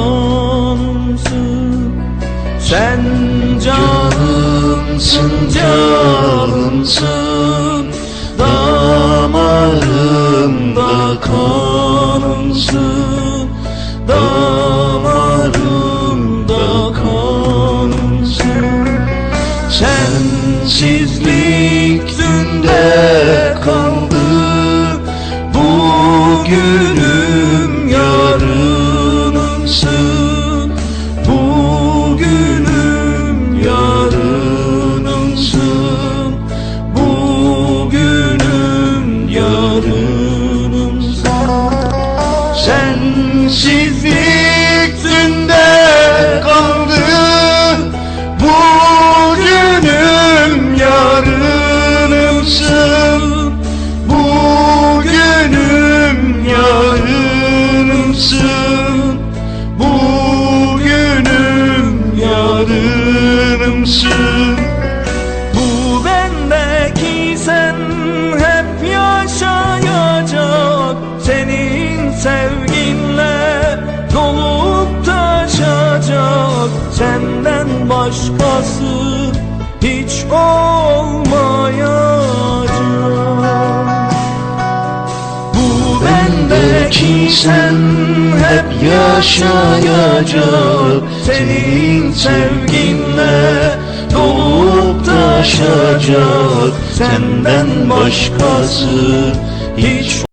Kanımsın Sen canımsın canımsın. Damarımda kanımsın. Damarımda Sensizlik başkası hiç olmayacak. Bu bendeki sen hep yaşayacak. Senin sevginle dolup taşacak. Senden başkası hiç